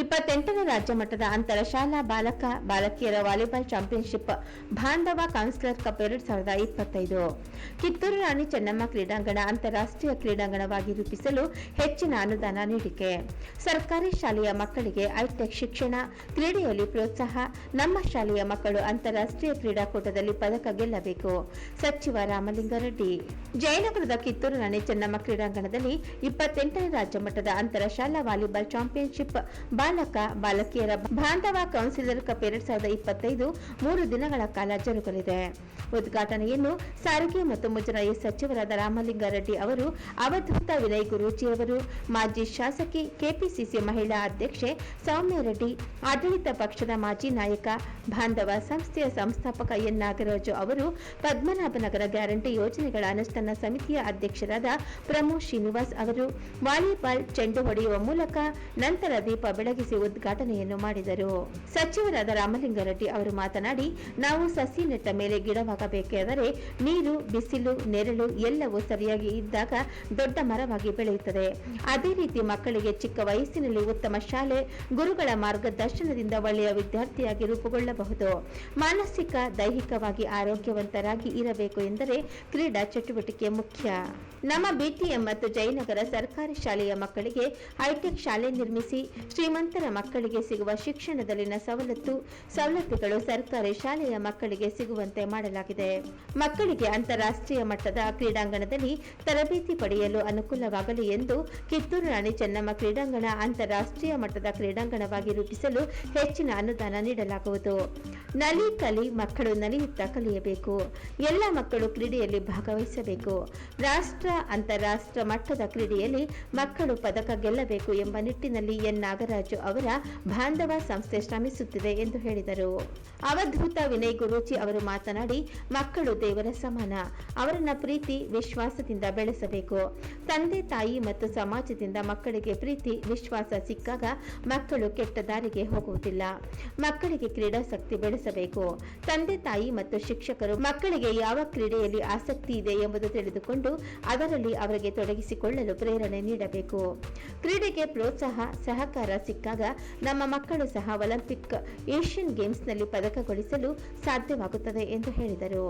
ಇಪ್ಪತ್ತೆಂಟನೇ ರಾಜ್ಯ ಮಟ್ಟದ ಅಂತರ ಶಾಲಾ ಬಾಲಕ, ಬಾಲಕಿಯರ ವಾಲಿಬಾಲ್ ಚಾಂಪಿಯನ್ಶಿಪ್ ಬಾಂಧವ ಕೌನ್ಸಿಲರ್ ಕಪ್ ಎರಡ್ ಸಾವಿರದ ಇಪ್ಪತ್ತೈದು. ಕಿತ್ತೂರು ರಾಣಿ ಚೆನ್ನಮ್ಮ ಕ್ರೀಡಾಂಗಣ ಅಂತಾರಾಷ್ಟ್ರೀಯ ಕ್ರೀಡಾಂಗಣವಾಗಿ ರೂಪಿಸಲು ಹೆಚ್ಚಿನ ಅನುದಾನ ನೀಡಿಕೆ. ಸರ್ಕಾರಿ ಶಾಲೆಯ ಮಕ್ಕಳಿಗೆ ಐಟೆಕ್ ಶಿಕ್ಷಣ, ಕ್ರೀಡೆಯಲ್ಲಿ ಪ್ರೋತ್ಸಾಹ, ನಮ್ಮ ಶಾಲೆಯ ಮಕ್ಕಳು ಅಂತಾರಾಷ್ಟ್ರೀಯ ಕ್ರೀಡಾಕೂಟದಲ್ಲಿ ಪದಕ ಗೆಲ್ಲಬೇಕು. ಸಚಿವ ರಾಮಲಿಂಗಾರೆಡ್ಡಿ ಜಯನಗರದ ಕಿತ್ತೂರು ರಾಣಿ ಚೆನ್ನಮ್ಮ ಕ್ರೀಡಾಂಗಣದಲ್ಲಿ ಇಪ್ಪತ್ತೆಂಟನೇ ರಾಜ್ಯ ಮಟ್ಟದ ಅಂತರ ಶಾಲಾ ವಾಲಿಬಾಲ್ ಚಾಂಪಿಯನ್ಶಿಪ್ ಬಾಲಕ ಬಾಲಕಿಯರ ಬಾಂಧವ ಕೌನ್ಸಿಲರ್ ಕಪ್ ಎರಡ್ ಸಾವಿರದ ಇಪ್ಪತ್ತೈದು ಮೂರು ದಿನಗಳ ಕಾಲ ಜರುಗಲಿದೆ. ಉದ್ಘಾಟನೆಯನ್ನು ಸಾರಿಗೆ ಮತ್ತು ಮುಜರಾಯಿ ಸಚಿವರಾದ ರಾಮಲಿಂಗಾರೆಡ್ಡಿ ಅವರು, ಅವಧೂತ ವಿನಯ್ ಗುರೂಜಿಯವರು ಮಾಜಿ ಶಾಸಕಿ ಕೆಪಿಸಿಸಿ ಮಹಿಳಾ ಅಧ್ಯಕ್ಷೆ ಸೌಮ್ಯ ರೆಡ್ಡಿ ಆಡಳಿತ ಪಕ್ಷದ ಮಾಜಿ ನಾಯಕ, ಬಾಂಧವ ಸಂಸ್ಥೆಯ ಸಂಸ್ಥಾಪಕ ಎನ್. ನಾಗರಾಜು ಅವರು ಪದ್ಮನಾಭನಗರ ಗ್ಯಾರಂಟಿ ಯೋಜನೆಗಳ ಅನುಷ್ಠಾನ ಸಮಿತಿಯ ಅಧ್ಯಕ್ಷರಾದ ಪ್ರಮೋದ್ ಶ್ರೀನಿವಾಸ್ ಅವರು, ವಾಲಿಬಾಲ್ ಚೆಂಡು ಹೊಡೆಯುವ ಮೂಲಕ ನಂತರ ದೀಪ ಬೆಳಗಿಸಿ ಉದ್ಘಾಟನೆಯನ್ನು ಮಾಡಿದರು. ಸಚಿವರಾದ ರಾಮಲಿಂಗಾರೆಡ್ಡಿ ಅವರು ಮಾತನಾಡಿ, ನಾವು ಸಸಿ ನೆಟ್ಟ ಮೇಲೆ ಗಿಡವಾಗಬೇಕಾದರೆ ನೀರು, ಬಿಸಿಲು, ನೆರಳು ಎಲ್ಲವೂ ಸರಿಯಾಗಿ ಇದ್ದಾಗ ದೊಡ್ಡ ಮರವಾಗಿ ಬೆಳೆಯುತ್ತದೆ. ಅದೇ ರೀತಿ ಮಕ್ಕಳಿಗೆ ಚಿಕ್ಕ ವಯಸ್ಸಿನಲ್ಲಿ ಉತ್ತಮ ಶಾಲೆ, ಗುರುಗಳ ಮಾರ್ಗದರ್ಶನದಿಂದ ಒಳ್ಳೆಯ ವಿದ್ಯಾರ್ಥಿಯಾಗಿ ರೂಪುಗೊಳ್ಳಬಹುದು. ಮಾನಸಿಕ, ದೈಹಿಕವಾಗಿ ಆರೋಗ್ಯವಂತರಾಗಿ ಇರಬೇಕು ಎಂದರೆ ಕ್ರೀಡಾ ಚಟುವಟಿಕೆ ಮುಖ್ಯ. ನಮ್ಮ ಬಿಟಿಎಂ ಮತ್ತು ಜಯನಗರ ಸರ್ಕಾರಿ ಶಾಲೆಯ ಮಕ್ಕಳಿಗೆ ಹೈಟೆಕ್ ಶಾಲೆ ನಿರ್ಮಿಸಿ ಶ್ರೀಮಂತರ ಮಕ್ಕಳಿಗೆ ಸಿಗುವ ಶಿಕ್ಷಣದಲ್ಲಿನ ಸವಲತ್ತು, ಸವಲತ್ತುಗಳು ಸರ್ಕಾರಿ ಶಾಲೆಯ ಮಕ್ಕಳಿಗೆ ಸಿಗುವಂತೆ ಮಾಡಲಾಗಿದೆ. ಮಕ್ಕಳಿಗೆ ಅಂತಾರಾಷ್ಟ್ರೀಯ ಮಟ್ಟದ ಕ್ರೀಡಾಂಗಣದಲ್ಲಿ ತರಬೇತಿ ಪಡೆಯಲು ಅನುಕೂಲವಾಗಲಿ ಎಂದು ಕಿತ್ತೂರು ರಾಣಿ ಚೆನ್ನಮ್ಮ ಕ್ರೀಡಾಂಗಣ ಅಂತಾರಾಷ್ಟ್ರೀಯ ಮಟ್ಟದ ಕ್ರೀಡಾಂಗಣವಾಗಿ ರೂಪಿಸಲು ಹೆಚ್ಚಿನ ಅನುದಾನ ನೀಡಲಾಗುವುದು. ನಲಿ ಕಲಿ ಮಕ್ಕಳು ನಲಿಯುತ್ತಾ ಕಲಿಯಬೇಕು. ಎಲ್ಲ ಮಕ್ಕಳು ಕ್ರೀಡೆಯಲ್ಲಿ ಭಾಗವಹಿಸಬೇಕು. ರಾಷ್ಟ್ರ ಅಂತಾರಾಷ್ಟ್ರ ಮಟ್ಟದ ಕ್ರೀಡೆಯಲ್ಲಿ ಮಕ್ಕಳು ಪದಕ ಗೆಲ್ಲಬೇಕು ಎಂಬ ನಿಟ್ಟಿನಲ್ಲಿ ಎನ್. ನಾಗರಾಜು ಅವರ ಬಾಂಧವ ಸಂಸ್ಥೆ ಶ್ರಮಿಸುತ್ತಿದೆ ಎಂದು ಹೇಳಿದರು. ಅವಧೂತ ವಿನಯ್ ಗುರೂಜಿ ಅವರು ಮಾತನಾಡಿ, ಮಕ್ಕಳು ದೇವರ ಸಮಾನ. ಅವರನ್ನ ಪ್ರೀತಿ, ವಿಶ್ವಾಸದಿಂದ ಬೆಳೆಸಬೇಕು. ತಂದೆ, ತಾಯಿ ಮತ್ತು ಸಮಾಜದಿಂದ ಮಕ್ಕಳಿಗೆ ಪ್ರೀತಿ, ವಿಶ್ವಾಸ ಸಿಕ್ಕಾಗ ಮಕ್ಕಳು ಕೆಟ್ಟ ದಾರಿಗೆ ಹೋಗುವುದಿಲ್ಲ. ಮಕ್ಕಳಿಗೆ ಕ್ರೀಡಾಸಕ್ತಿ ಬೆಳೆಸಬೇಕು ತಂದೆ, ತಾಯಿ ಮತ್ತು ಶಿಕ್ಷಕರು ಮಕ್ಕಳಿಗೆ ಯಾವ ಕ್ರೀಡೆಯಲ್ಲಿ ಆಸಕ್ತಿ ಇದೆ ಎಂಬುದು ತಿಳಿದುಕೊಂಡು ಅದರಲ್ಲಿ ಅವರಿಗೆ ತೊಡಗಿಸಿಕೊಳ್ಳಲು ಪ್ರೇರಣೆ ನೀಡಬೇಕು. ಕ್ರೀಡೆಗೆ ಪ್ರೋತ್ಸಾಹ, ಸಹಕಾರ ಸಿಕ್ಕಾಗ ನಮ್ಮ ಮಕ್ಕಳು ಸಹ ಒಲಿಂಪಿಕ್, ಏಷ್ಯನ್ ಗೇಮ್ಸ್ನಲ್ಲಿ ಪದಕಗೊಳಿಸಲು ಸಾಧ್ಯವಾಗುತ್ತದೆ ಎಂದು ಹೇಳಿದರು.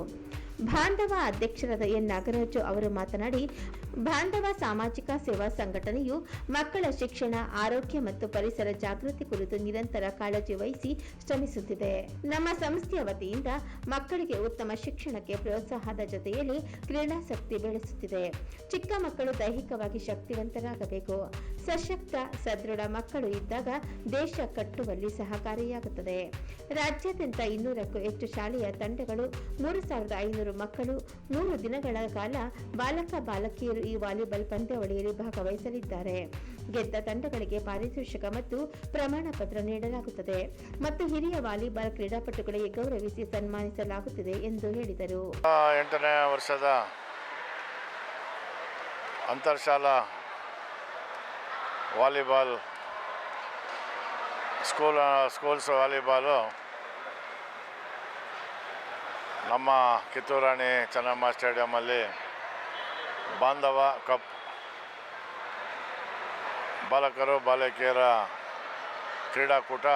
ಬಾಂಧವ ಅಧ್ಯಕ್ಷರಾದ ಎನ್ ನಾಗರಾಜು ಅವರು ಮಾತನಾಡಿ ಬಾಂಧವ ಸಾಮಾಜಿಕ ಸೇವಾ ಸಂಘಟನೆಯು ಮಕ್ಕಳ ಶಿಕ್ಷಣ, ಆರೋಗ್ಯ ಮತ್ತು ಪರಿಸರ ಜಾಗೃತಿ ಕುರಿತು ನಿರಂತರ ಕಾಳಜಿ ವಹಿಸಿ ಶ್ರಮಿಸುತ್ತಿದೆ. ನಮ್ಮ ಸಂಸ್ಥೆಯ ವತಿಯಿಂದ ಮಕ್ಕಳಿಗೆ ಉತ್ತಮ ಶಿಕ್ಷಣಕ್ಕೆ ಪ್ರೋತ್ಸಾಹದ ಜೊತೆಯಲ್ಲಿ ಕ್ರೀಡಾಸಕ್ತಿ ಬೆಳೆಸುತ್ತಿದೆ. ಚಿಕ್ಕ ಮಕ್ಕಳು ದೈಹಿಕವಾಗಿ ಶಕ್ತಿವಂತರಾಗಬೇಕು. ಸಶಕ್ತ, ಸದೃಢ ಮಕ್ಕಳು ಇದ್ದಾಗ ದೇಶ ಕಟ್ಟುವಲ್ಲಿ ಸಹಕಾರಿಯಾಗುತ್ತದೆ. ರಾಜ್ಯಾದ್ಯಂತ ಇನ್ನೂರಕ್ಕೂ ಹೆಚ್ಚು ಶಾಲೆಯ ತಂಡಗಳು ಮೂರು ಸಾವಿರದ ಐನೂರು ಮಕ್ಕಳು ಮೂರು ದಿನಗಳ ಕಾಲ ಬಾಲಕ, ಬಾಲಕಿಯರು ಈ ವಾಲಿಬಾಲ್ ಪಂದ್ಯಾವಳಿಯಲ್ಲಿ ಭಾಗವಹಿಸಲಿದ್ದಾರೆ. ಗೆದ್ದ ತಂಡಗಳಿಗೆ ಪಾರಿತೋಷಕ ಮತ್ತು ಪ್ರಮಾಣ ಪತ್ರ ನೀಡಲಾಗುತ್ತದೆ. ಮತ್ತು ಹಿರಿಯ ವಾಲಿಬಾಲ್ ಕ್ರೀಡಾಪಟುಗಳಿಗೆ ಗೌರವಿಸಿ ಸನ್ಮಾನಿಸಲಾಗುತ್ತಿದೆ ಎಂದು ಹೇಳಿದರು. ಎಂಟನೇ ವರ್ಷದ ಅಂತರ್ಶಾಲಾ ವಾಲಿಬಾಲ್ ಸ್ಕೂಲ್, ಸ್ಕೂಲ್ಸ್ ವಾಲಿಬಾಲು ನಮ್ಮ ಕಿತ್ತೂರಾಣಿ ಚೆನ್ನಮ್ಮ ಸ್ಟೇಡಿಯಮಲ್ಲಿ ಬಾಂಧವ ಕಪ್. ಬಾಲಕರು ಬಾಲಕಿಯರ ಕ್ರೀಡಾಕೂಟ.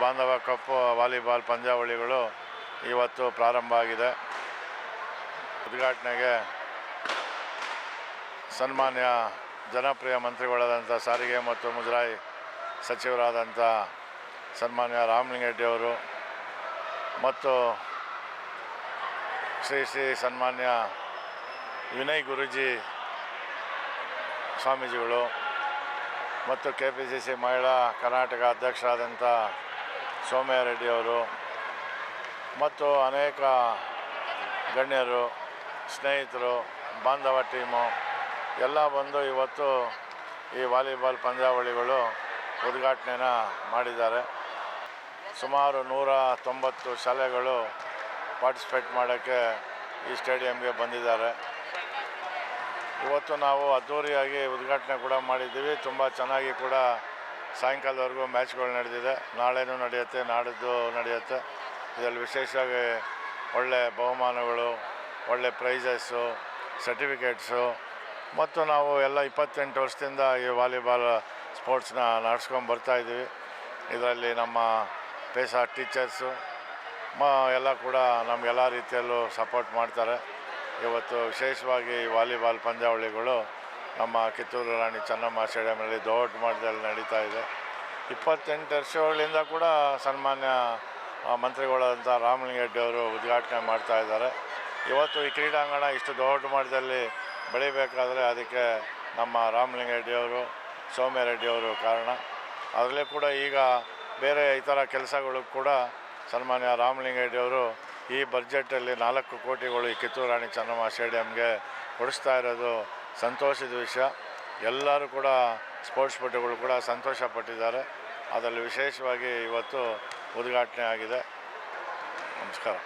ಬಾಂಧವ ಕಪ್, ವಾಲಿಬಾಲ್, ಪಂದ್ಯಾವಳಿಗಳು ಇವತ್ತು ಪ್ರಾರಂಭ ಆಗಿದೆ. ಉದ್ಘಾಟನೆಗೆ ಸನ್ಮಾನ್ಯ ಜನಪ್ರಿಯ ಮಂತ್ರಿಗಳಾದಂಥ ಸಾರಿಗೆ ಮತ್ತು ಮುಜರಾಯಿ ಸಚಿವರಾದಂಥ ಸನ್ಮಾನ್ಯ ರಾಮಲಿಂಗರೆಡ್ಡಿ ಅವರು ಮತ್ತು ಶ್ರೀ ಶ್ರೀ ಸನ್ಮಾನ್ಯ ವಿನಯ್ ಗುರೂಜಿ, ಸ್ವಾಮೀಜಿಗಳು ಮತ್ತು ಕೆ ಪಿ ಸಿ ಸಿ ಮಹಿಳಾ ಕರ್ನಾಟಕ ಅಧ್ಯಕ್ಷರಾದಂಥ ಸೌಮ್ಯ ರೆಡ್ಡಿ ಅವರು ಮತ್ತು ಅನೇಕ ಗಣ್ಯರು, ಸ್ನೇಹಿತರು, ಬಾಂಧವ ಟೀಮು ಎಲ್ಲ ಬಂದು ಇವತ್ತು ಈ ವಾಲಿಬಾಲ್ ಪಂದ್ಯಾವಳಿಗಳು ಉದ್ಘಾಟನೆನ ಮಾಡಿದ್ದಾರೆ. ಸುಮಾರು ನೂರ ತೊಂಬತ್ತು ಶಾಲೆಗಳು ಪಾರ್ಟಿಸಿಪೇಟ್ ಮಾಡೋಕ್ಕೆ ಈ ಸ್ಟೇಡಿಯಂಗೆ ಬಂದಿದ್ದಾರೆ. ಇವತ್ತು ನಾವು ಅದ್ಧೂರಿಯಾಗಿ ಉದ್ಘಾಟನೆ ಕೂಡ ಮಾಡಿದ್ದೀವಿ. ತುಂಬ ಚೆನ್ನಾಗಿ ಕೂಡ ಸಾಯಂಕಾಲದವರೆಗೂ ಮ್ಯಾಚ್ಗಳು ನಡೆದಿದೆ. ನಾಳೆನೂ ನಡೆಯುತ್ತೆ, ನಾಡಿದ್ದು ನಡೆಯುತ್ತೆ. ಇದರಲ್ಲಿ ವಿಶೇಷವಾಗಿ ಒಳ್ಳೆ ಬಹುಮಾನಗಳು, ಒಳ್ಳೆ ಪ್ರೈಸಸ್ಸು, ಸರ್ಟಿಫಿಕೇಟ್ಸು, ಮತ್ತು ನಾವು ಎಲ್ಲ ಇಪ್ಪತ್ತೆಂಟು ವರ್ಷದಿಂದ ಈ ವಾಲಿಬಾಲ್ ಸ್ಪೋರ್ಟ್ಸ್ನ ನಡೆಸ್ಕೊಂಡು ಬರ್ತಾಯಿದ್ದೀವಿ ಇದರಲ್ಲಿ ನಮ್ಮ ಪೇಸಾ ಟೀಚರ್ಸು ಎಲ್ಲ ಕೂಡ ನಮಗೆಲ್ಲ ರೀತಿಯಲ್ಲೂ ಸಪೋರ್ಟ್ ಮಾಡ್ತಾರೆ. ಇವತ್ತು ವಿಶೇಷವಾಗಿ ವಾಲಿಬಾಲ್ ಪಂದ್ಯಾವಳಿಗಳು ನಮ್ಮ ಕಿತ್ತೂರು ರಾಣಿ ಚೆನ್ನಮ್ಮ ಸ್ಟೇಡಿಯಮಲ್ಲಿ ದೊಡ್ಡ ಮಟ್ಟದಲ್ಲಿ ನಡೀತಾ ಇದೆ. ಇಪ್ಪತ್ತೆಂಟು ವರ್ಷಗಳಿಂದ ಕೂಡ ಸನ್ಮಾನ್ಯ ಮಂತ್ರಿಗಳಾದಂಥ ರಾಮಲಿಂಗೆಡ್ಡಿ ಅವರು ಉದ್ಘಾಟನೆ ಮಾಡ್ತಾ ಇದ್ದಾರೆ. ಇವತ್ತು ಈ ಕ್ರೀಡಾಂಗಣ ಇಷ್ಟು ದೊಡ್ಡ ಮಟ್ಟದಲ್ಲಿ ಬೆಳಿಬೇಕಾದರೆ ಅದಕ್ಕೆ ನಮ್ಮ ರಾಮಲಿಂಗೆಡ್ಡಿ ಅವರು ಸೌಮ್ಯರೆಡ್ಡಿ ಅವರು ಕಾರಣ. ಅದರಲ್ಲೇ ಕೂಡ ಈಗ ಬೇರೆ ಇತರ ಕೆಲಸಗಳು ಕೂಡ ಸನ್ಮಾನ್ಯ ಅವರು ಈ ಬಜೆಟಲ್ಲಿ ನಾಲ್ಕು ಕೋಟಿಗಳು ಈ ಕಿತ್ತೂರು ರಾಣಿ ಚೆನ್ನಮ್ಮ ಸ್ಟೇಡಿಯಂಗೆ ಕೊಡಿಸ್ತಾ ಇರೋದು ಸಂತೋಷದ ವಿಷಯ. ಎಲ್ಲರೂ ಕೂಡ ಸ್ಪೋರ್ಟ್ಸ್ ಪಟುಗಳು ಕೂಡ ಸಂತೋಷ ಪಟ್ಟಿದ್ದಾರೆ. ಅದರಲ್ಲಿ ವಿಶೇಷವಾಗಿ ಇವತ್ತು ಉದ್ಘಾಟನೆ ಆಗಿದೆ. ನಮಸ್ಕಾರ.